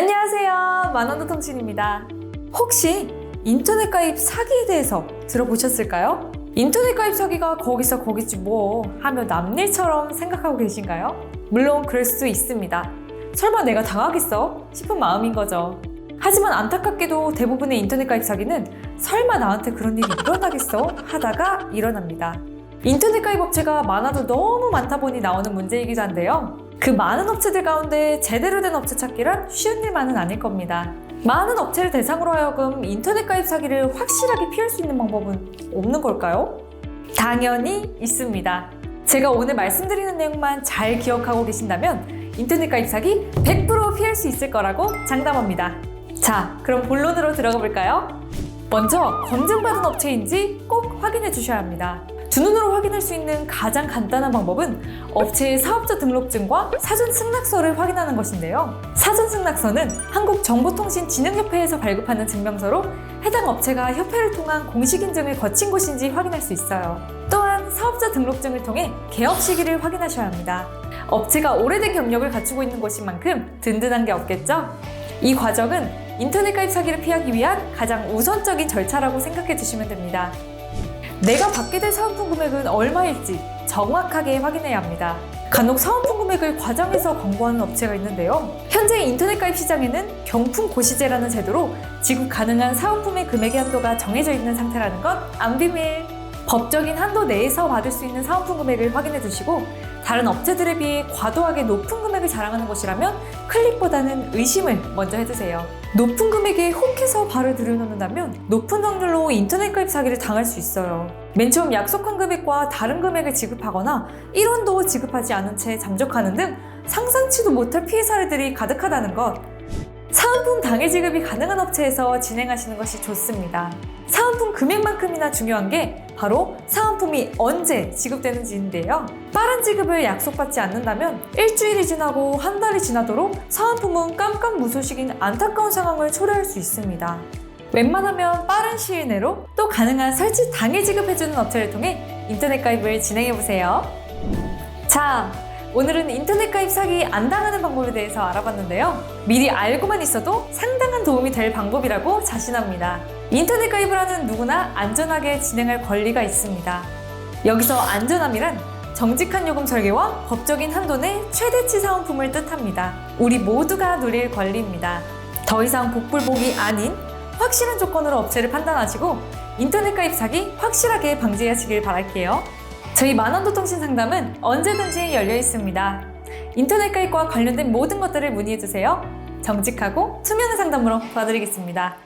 안녕하세요. 만원도 통신입니다. 혹시 인터넷 가입 사기에 대해서 들어보셨을까요? 인터넷 가입 사기가 거기서 거기지 뭐 하며 남일처럼 생각하고 계신가요? 물론 그럴 수도 있습니다. 설마 내가 당하겠어? 싶은 마음인 거죠. 하지만 안타깝게도 대부분의 인터넷 가입 사기는 설마 나한테 그런 일이 일어나겠어? 하다가 일어납니다. 인터넷 가입 업체가 많아도 너무 많다 보니 나오는 문제이기도 한데요. 그 많은 업체들 가운데 제대로 된 업체 찾기란 쉬운 일만은 아닐 겁니다. 많은 업체를 대상으로 하여금 인터넷 가입 사기를 확실하게 피할 수 있는 방법은 없는 걸까요? 당연히 있습니다. 제가 오늘 말씀드리는 내용만 잘 기억하고 계신다면 인터넷 가입 사기 100% 피할 수 있을 거라고 장담합니다. 자, 그럼 본론으로 들어가 볼까요? 먼저 검증받은 업체인지 꼭 확인해 주셔야 합니다. 두 눈으로 확인할 수 있는 가장 간단한 방법은 업체의 사업자 등록증과 사전 승낙서를 확인하는 것인데요. 사전 승낙서는 한국정보통신진흥협회에서 발급하는 증명서로 해당 업체가 협회를 통한 공식 인증을 거친 곳인지 확인할 수 있어요. 또한 사업자 등록증을 통해 개업 시기를 확인하셔야 합니다. 업체가 오래된 경력을 갖추고 있는 곳인 만큼 든든한 게 없겠죠? 이 과정은 인터넷 가입 사기를 피하기 위한 가장 우선적인 절차라고 생각해 주시면 됩니다. 내가 받게 될 사은품 금액은 얼마일지 정확하게 확인해야 합니다. 간혹 사은품 금액을 과장해서 광고하는 업체가 있는데요. 현재 인터넷 가입 시장에는 경품 고시제라는 제도로 지급 가능한 사은품의 금액의 한도가 정해져 있는 상태라는 건 안 비밀. 법적인 한도 내에서 받을 수 있는 사은품 금액을 확인해 두시고 다른 업체들에 비해 과도하게 높은 금액을 자랑하는 곳이라면 클릭보다는 의심을 먼저 해두세요. 높은 금액에 혹해서 발을 들여놓는다면 높은 확률로 인터넷 가입 사기를 당할 수 있어요. 맨 처음 약속한 금액과 다른 금액을 지급하거나 1원도 지급하지 않은 채 잠적하는 등 상상치도 못할 피해 사례들이 가득하다는 것. 사은품 당일 지급이 가능한 업체에서 진행하시는 것이 좋습니다. 사은품 금액만큼이나 중요한 게 바로 사은품이 언제 지급되는지인데요. 빠른 지급을 약속받지 않는다면 일주일이 지나고 한 달이 지나도록 사은품은 깜깜무소식인 안타까운 상황을 초래할 수 있습니다. 웬만하면 빠른 시일 내로 또 가능한 설치 당일 지급해주는 업체를 통해 인터넷 가입을 진행해보세요. 자, 오늘은 인터넷 가입 사기 안 당하는 방법에 대해서 알아봤는데요. 미리 알고만 있어도 상당한 도움이 될 방법이라고 자신합니다. 인터넷 가입을 하는 누구나 안전하게 진행할 권리가 있습니다. 여기서 안전함이란 정직한 요금 설계와 법적인 한도 내 최대치 사은품을 뜻합니다. 우리 모두가 누릴 권리입니다. 더 이상 복불복이 아닌 확실한 조건으로 업체를 판단하시고 인터넷 가입 사기 확실하게 방지하시길 바랄게요. 저희 만원도 통신 상담은 언제든지 열려 있습니다. 인터넷 가입과 관련된 모든 것들을 문의해 주세요. 정직하고 투명한 상담으로 도와드리겠습니다.